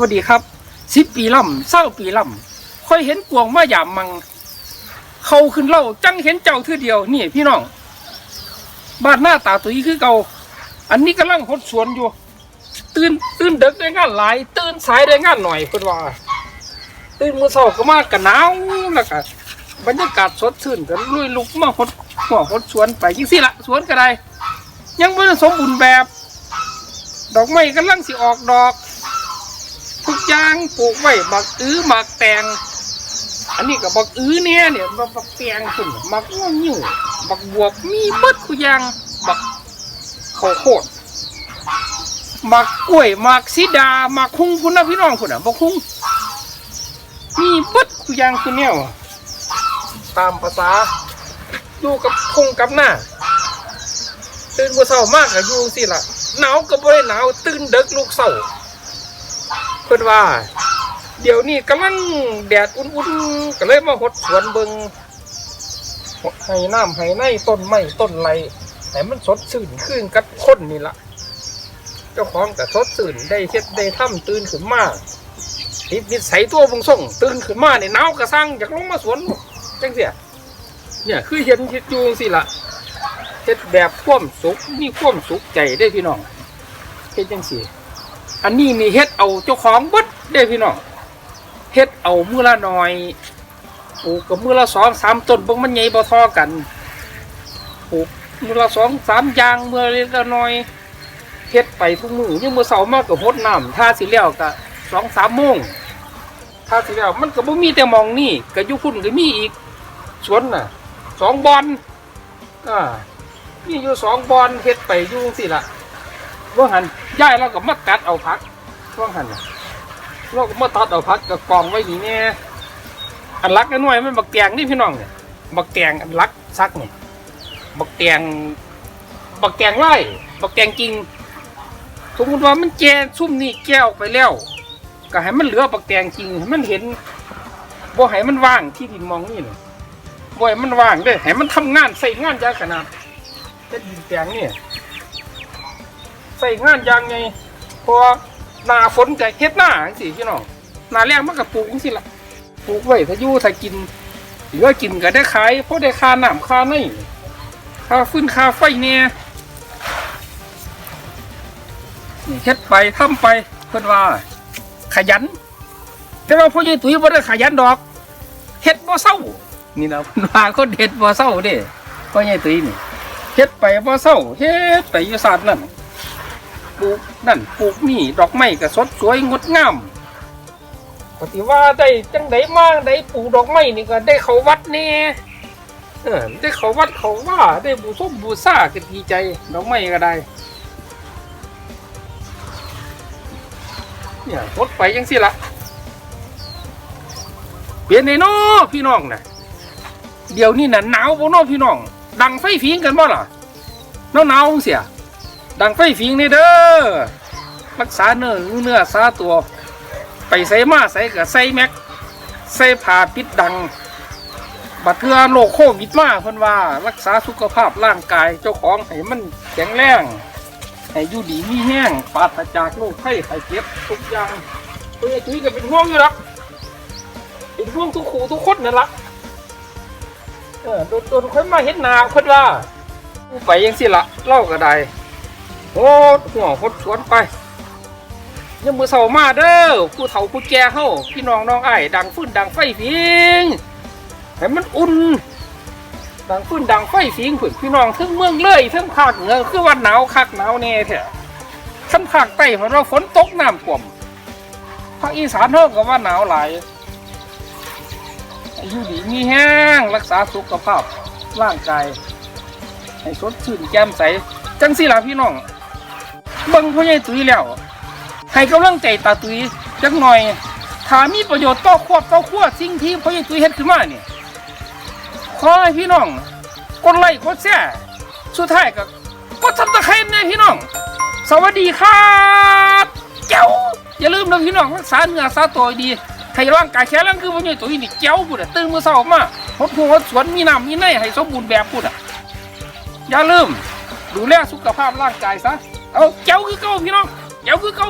วัสดีครับสิบปีล่ำเศร้าปีล่ำค่อยเห็นกวงมาหยามมัง เขาขึ้นเล่าจังเห็นเจ้าทื่อเดียวนี่พี่น้องบ้านหน้าตาตุยคือเก่าอันนี้กำลังหดสวนอยู่ ตื่นตื่นเด็กได้งานหลายตื่นสายได้งานหน่อยเพิ่นว่า ตื่นมือเช้าก็มากกันหนาวแล้วก็บรรยากาศสดชื่นกันลุยลุกมาหดหัวหดสวนไปจังซี่ละสวนก็ได้ยังได้สมบูรณ์แบบ ดอกไม้กำลังสิออกดอก อย่างปลูกไว้บักอื้อบักแตง อันนี้ก็บักอื้อเนี่ยเนี่ยบักบักแตงขึ้นบักง่วงยิ่วบักบวบมีเบิดทุยางบักข้าวโพดบักกล้วยบักสีดาบักคุ้งคุณนะพี่น้องคุณอะบักคุ้งมีเบิดทุยางคือเนี่ยตามภาษาอยู่กับคงกับหน้าตื่นบ่เช้ามากก็อยู่สิล่ะหนาวก็บ่ได้หนาวตื่นเด็กลูกเช้า พิ่นว่า เดี๋ยวนี้กำลังแดดอุ่นๆก็เลยมาหดสวนเบิงให้น้ำให้ในต้นไม้ต้นไรให้มันสดชื่นขึ้นกับคนนี่ละเจ้าของก็สดชื่นได้เฮ็ดได้ทำตื่นขึ้นมาติดนิสัยตัวบงส่ง ตื่นขึ้นมาเนี่ยหนาวกระซังอยากลงมาสวนจังเสียเนี่ยคือเห็นเฮ็ดอยู่สิละเฮ็ดแบบความสุขมีความสุขใจได้พี่น้องเฮ็ดจังสี่ อันนี้นี่เฮ็ดเอาเจ้าของบดเด้พี่น้องเฮ็ดเอามือละหน่อยปลูกกับมือละสองสามต้นบิ่งมันใหญ่บ่ทอกันปลูกมือละสองสามยางมือละหน่อยเฮ็ดไปทุกมือยังมือเสามากกับพดน้ำถ้าสิแล้วก็สองสามโมงถ้าสิแล้วมันก็บ่มีแต่มองนี่ก็อยู่พุ่นก็มีอีกสวนน่ะสองบอนอ่ามีอยู่สองบอนเฮ็ดไปยู่สิล่ะ ว่าหันย่ายเราก็มาตัดเอาพักว่าหันน่ะเราก็มาตัดเอาพักกับกองไว้นี่เนี่ยอันรักน้อยๆมันบักแตงนี่พี่น้องเนี่ยบักแตงอันรักซักเนี่ยบักแตงบักแตงไร่บักแตงจริงสมมติว่ามันแก่ซุ่มนี่แก่ออกไปแล้วก็ให้มันเหลือบักแตงจริงให้มันเห็นบ่ให้มันว่างที่ดินมองนี่เลยบ่ให้มันว่างเด้ให้มันทำงานใส่งานยาขนาดเป็นดินแตงเนี่ย ใส่งานอยางไงพราะว่าหนาฝนจะเฮ็ดหน้าจังซี่พี่น้องหน้าแรงมันก็ปลูกจังซี่ล่ะปลูกไว้ถ้าอยู่ถ้ากินหลือว่ากินก็ได้ขายเพราะได้ค่าน้ำค่าในค่าฟื้นค่าไฟเนี่ยเฮ็ดไปทำไปเพิ่อนว่า ขยัน แต่ว่าพ่อใหญ่ตุ้ยบ่ได้ขยันดอกเฮ็ดบ่เศร้า นี่นะเพิ่อนว่าคนเฮ็ดบ่เศร้าเด้พ่อใหญ่ตุ้ยนี่เฮ็ดไปบ่เศร้าเฮ็ดไปอยู่ศาสตร์นั่น ลูกนั่นปลูกนี่ดอกไม้ก็สดสวยงดงามปฏิว่าได้จังไดมากได้ปลูกดอกไม้นี่ก็ได้เขาวัดแน่เออได้เขาวัดเขาว่าได้บูชมบูชาก็ดีใจดอกไม้ก็ได้เนี่ยรถไปยังสิละเปลี่ยนในน้อพี่น้องนะเดี๋ยวนี้น่ะหนาวบ่น้อพี่น้อง ดังไฟฟิงกันบ่ล่ะหนาวหนาวเสีย ดังไฟฟิงนี่เด้อรักษาเนื้อเนื้อซาตัว ไปใส่มาใส่กับใส่แม็กใส่ผ้าปิดดังบัดเทือโรคโควิดมาเพิ่นว่า รักษาสุขภาพร่างกายเจ้าของให้มันแข็งแรงให้อยู่ดีมีแห้งปราศจากโรคไข้ไข้เจ็บทุกอย่างตัวไอ้ตุ้ยก็เป็นห่วงอยู่หรอกเป็นห่วงทุกขู่ทุกคนนั่นละเออโดนโดนค่อยมาเห็นหนาเพิ่นว่าไปยังสิละเล่าก็ได้ โอ้หัวหดสวนไปยังมือเสามาเด้อผู้เฒ่าผู้แก่เฮาพี่น้องน้องไอ้ดังฟื้นดังไฟฟิงให้มันอุ่น ดังฟื้นดังไฟฟิงผุนพี่น้องทั้งเมืองเลยทั้งภาคเหนือคือว่าหนาวคักหนาวแน่แท้ทั้งภาคใต้เพราะว่าฝนตกน้ำท่วมภาคอีสานเฮาก็ว่าหนาวหลายอายุดีมีแห้งรักษาสุขภาพร่างกายให้สดชื่นแจ่มใสจังสิล่ะพี่น้อง เบิ่งพ่อใหญ่ตุ้ยแล้วให้กำลังใจตาตุ้ยจักหน่อยถ้ามีประโยชน์ต่อครอบต่อครัวสิ่งที่พ่อใหญ่ตุ้ยเฮ็ดขึ้นมาเนี่ยขอให้พี่น้องกดไลค์กดแชร์สุดท้ายก็กดซับสไครต์นะพี่น้อง สวัสดีครับเจ้าอย่าลืมนะพี่น้องรักษาเนื้อรักษาตัวดีให้ร่างกายแข็งแรงคือพ่อใหญ่ตุ้ยนี่เจ้าพูดอะตื่นมือเช้ามาหดหัวสวนมีน้ำมีในให้สมบูรณ์แบบพูดอะอย่าลืมดูแลสุขภาพร่างกายซะ เอาเจ้าคือเก่าพี่น้องเจ้าคือเก่